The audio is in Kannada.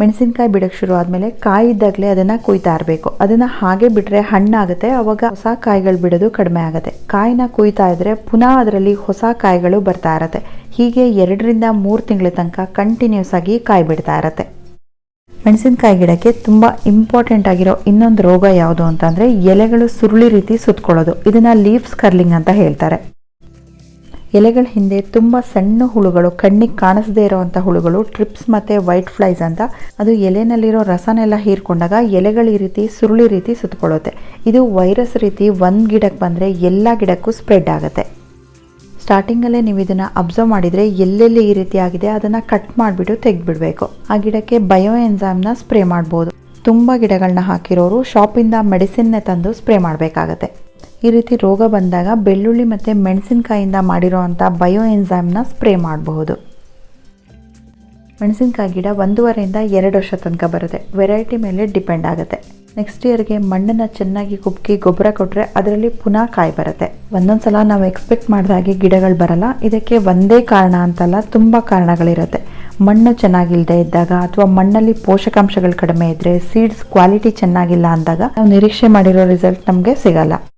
ಮೆಣಸಿನಕಾಯಿ ಬಿಡಕ್ಕೆ ಶುರು ಆದಮೇಲೆ ಕಾಯಿ ಇದ್ದಾಗಲೇ ಅದನ್ನು ಕುಯ್ತಾ ಇರಬೇಕು. ಅದನ್ನು ಹಾಗೆ ಬಿಟ್ಟರೆ ಹಣ್ಣಾಗುತ್ತೆ, ಅವಾಗ ಹೊಸ ಕಾಯಿಗಳು ಬಿಡೋದು ಕಡಿಮೆ ಆಗುತ್ತೆ. ಕಾಯಿನ ಕುಯ್ತಾ ಇದ್ರೆ ಪುನಃ ಅದರಲ್ಲಿ ಹೊಸ ಕಾಯಿಗಳು ಬರ್ತಾ ಇರತ್ತೆ. ಹೀಗೆ ಎರಡರಿಂದ ಮೂರು ತಿಂಗಳ ತನಕ ಕಂಟಿನ್ಯೂಸ್ ಆಗಿ ಕಾಯಿ ಬಿಡ್ತಾ ಇರತ್ತೆ. ಮೆಣಸಿನಕಾಯಿ ಗಿಡಕ್ಕೆ ತುಂಬ ಇಂಪಾರ್ಟೆಂಟ್ ಆಗಿರೋ ಇನ್ನೊಂದು ರೋಗ ಯಾವುದು ಅಂತಂದರೆ ಎಲೆಗಳು ಸುರುಳಿ ರೀತಿ ಸುತ್ಕೊಳ್ಳೋದು. ಇದನ್ನು ಲೀವ್ಸ್ ಕರ್ಲಿಂಗ್ ಅಂತ ಹೇಳ್ತಾರೆ. ಎಲೆಗಳ ಹಿಂದೆ ತುಂಬ ಸಣ್ಣ ಹುಳುಗಳು, ಕಣ್ಣಿಗೆ ಕಾಣಿಸದೇ ಇರೋವಂಥ ಹುಳುಗಳು, ಟ್ರಿಪ್ಸ್ ಮತ್ತು ವೈಟ್ ಫ್ಲೈಸ್ ಅಂತ. ಅದು ಎಲೆನಲ್ಲಿರೋ ರಸನೆಲ್ಲ ಹೀರ್ಕೊಂಡಾಗ ಎಲೆಗಳ ಈ ರೀತಿ ಸುರುಳಿ ರೀತಿ ಸುತ್ತಕೊಳ್ಳುತ್ತೆ. ಇದು ವೈರಸ್ ರೀತಿ ಒಂದು ಗಿಡಕ್ಕೆ ಬಂದರೆ ಎಲ್ಲ ಗಿಡಕ್ಕೂ ಸ್ಪ್ರೆಡ್ ಆಗುತ್ತೆ. ಸ್ಟಾರ್ಟಿಂಗಲ್ಲೇ ನೀವು ಇದನ್ನು ಅಬ್ಸರ್ವ್ ಮಾಡಿದರೆ ಎಲ್ಲೆಲ್ಲಿ ಈ ರೀತಿ ಆಗಿದೆ ಅದನ್ನು ಕಟ್ ಮಾಡಿಬಿಟ್ಟು ತೆಗೆದ್ಬಿಡಬೇಕು. ಆ ಗಿಡಕ್ಕೆ ಬಯೋ ಎನ್ಸಾಮ್ನ ಸ್ಪ್ರೇ ಮಾಡ್ಬೋದು. ತುಂಬ ಗಿಡಗಳನ್ನ ಹಾಕಿರೋರು ಶಾಪಿಂದ ಮೆಡಿಸಿನ್ನೇ ತಂದು ಸ್ಪ್ರೇ ಮಾಡಬೇಕಾಗತ್ತೆ. ಈ ರೀತಿ ರೋಗ ಬಂದಾಗ ಬೆಳ್ಳುಳ್ಳಿ ಮತ್ತು ಮೆಣಸಿನಕಾಯಿಂದ ಮಾಡಿರೋ ಅಂಥ ಬಯೋ ಎನ್ಝೈಮ್ನ ಸ್ಪ್ರೇ ಮಾಡಬಹುದು. ಮೆಣಸಿನಕಾಯಿ ಗಿಡ ಒಂದೂವರೆಯಿಂದ ಎರಡು ವರ್ಷ ತನಕ ಬರುತ್ತೆ. ವೆರೈಟಿ ಮೇಲೆ ಡಿಪೆಂಡ್ ಆಗುತ್ತೆ. ನೆಕ್ಸ್ಟ್ ಇಯರ್ಗೆ ಮಣ್ಣನ್ನು ಚೆನ್ನಾಗಿ ಕುಬ್ಕಿ ಗೊಬ್ಬರ ಕೊಟ್ಟರೆ ಅದರಲ್ಲಿ ಪುನಃ ಕಾಯಿ ಬರುತ್ತೆ. ಒಂದೊಂದು ಸಲ ನಾವು ಎಕ್ಸ್ಪೆಕ್ಟ್ ಮಾಡಿದಾಗೆ ಗಿಡಗಳು ಬರಲ್ಲ. ಇದಕ್ಕೆ ಒಂದೇ ಕಾರಣ ಅಂತಲ್ಲ ತುಂಬ ಕಾರಣಗಳಿರುತ್ತೆ. ಮಣ್ಣು ಚೆನ್ನಾಗಿಲ್ಲದೆ ಇದ್ದಾಗ ಅಥವಾ ಮಣ್ಣಲ್ಲಿ ಪೋಷಕಾಂಶಗಳು ಕಡಿಮೆ ಇದ್ದರೆ ಸೀಡ್ಸ್ ಕ್ವಾಲಿಟಿ ಚೆನ್ನಾಗಿಲ್ಲ ಅಂದಾಗ ನಾವು ನಿರೀಕ್ಷೆ ಮಾಡಿರೋ ರಿಸಲ್ಟ್ ನಮಗೆ ಸಿಗಲ್ಲ.